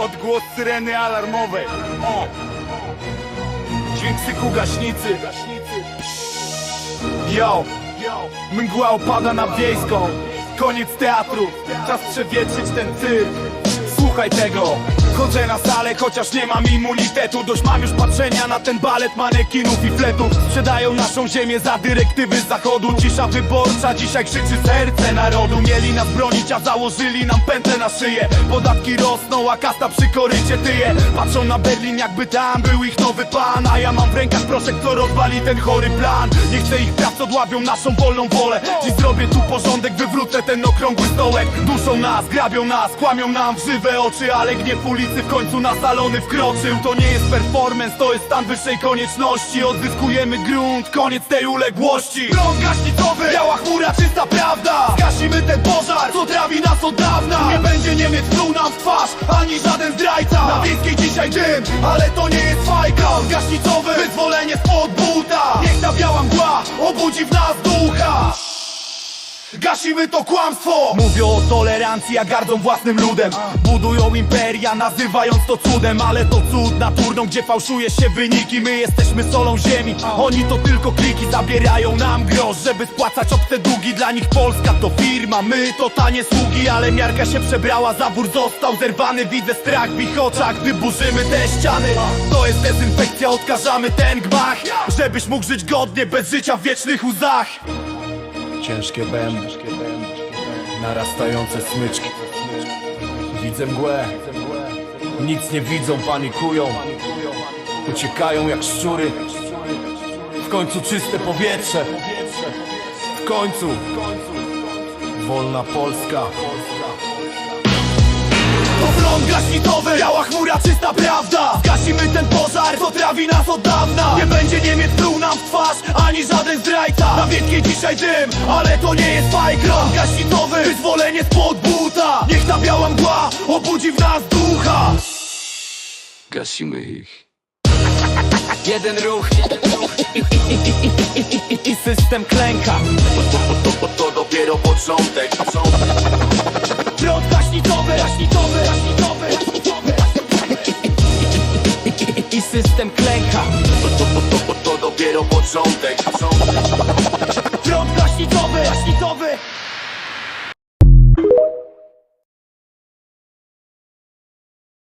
odgłos syreny alarmowej. O! Dźwięk syku gaśnicy. Yo! Mgła opada na wiejską. Koniec teatru. Czas przewietrzyć ten cyrk Słuchaj tego Chodzę na salę, chociaż nie mam immunitetu. Dość mam już patrzenia na ten balet manekinów i fletów. Sprzedają naszą ziemię za dyrektywy z zachodu. Cisza wyborcza, dzisiaj krzyczy serce narodu. Mieli nas bronić, a założyli nam pętlę na szyję. Podatki rosną, a kasta przy korycie tyje. Patrzą na Berlin, jakby tam był ich nowy pan. A ja mam w rękach proszek, kto rozwali ten chory plan. Nie chcę ich praw, odłabią naszą wolną wolę. Dziś zrobię tu porządek, wywrócę ten okrągły stołek. Duszą nas, grabią nas, kłamią nam w żywe oczy Ale gniew ulicy w końcu na salony wkroczył To nie jest performance, to jest stan wyższej konieczności. Odzyskujemy grunt, koniec tej uległości. Prąd gaśnicowy, biała chmura, czysta prawda. Zgasimy ten pożar, co trawi nas od dawna. Nie będzie Niemiec pluł nam w twarz, ani żaden zdrajca. Na wiejskiej dzisiaj dym, ale to nie jest fajka. Prąd gaśnicowy, Gasimy to kłamstwo! Mówią o tolerancji, a gardzą własnym ludem. Budują imperia, nazywając to cudem Ale to cud naturną, gdzie fałszuje się wyniki. My jesteśmy solą ziemi, oni to tylko kliki Zabierają nam grosz, żeby spłacać obce długi Dla nich Polska to firma, my to tanie sługi Ale miarka się przebrała, zabór został zerwany Widzę strach w ich oczach, gdy burzymy te ściany To jest dezynfekcja, odkażamy ten gmach. Żebyś mógł żyć godnie, bez życia w wiecznych łzach Ciężkie bębny, narastające smyczki. Widzę mgłę, nic nie widzą, panikują. Uciekają jak szczury. W końcu czyste powietrze. W końcu. Wolna Polska. Front gaśnikowy, biała chmura, czysta prawda. Zgasimy ten pożar, co trawi nas od dawna. Nie będzie Niemiec pluł nam w twarz, ani żaden zdrajca. Na wielkie dzisiaj to Front gaśnikowy, wyzwolenie spod buta. Niech ta biała mgła obudzi w nas ducha. Gasimy ich. Jeden ruch. I system klęka. To, to, to dopiero początek, gaśnikowy, gaśnikowy, gaśnikowy I system klęka. To dopiero początek,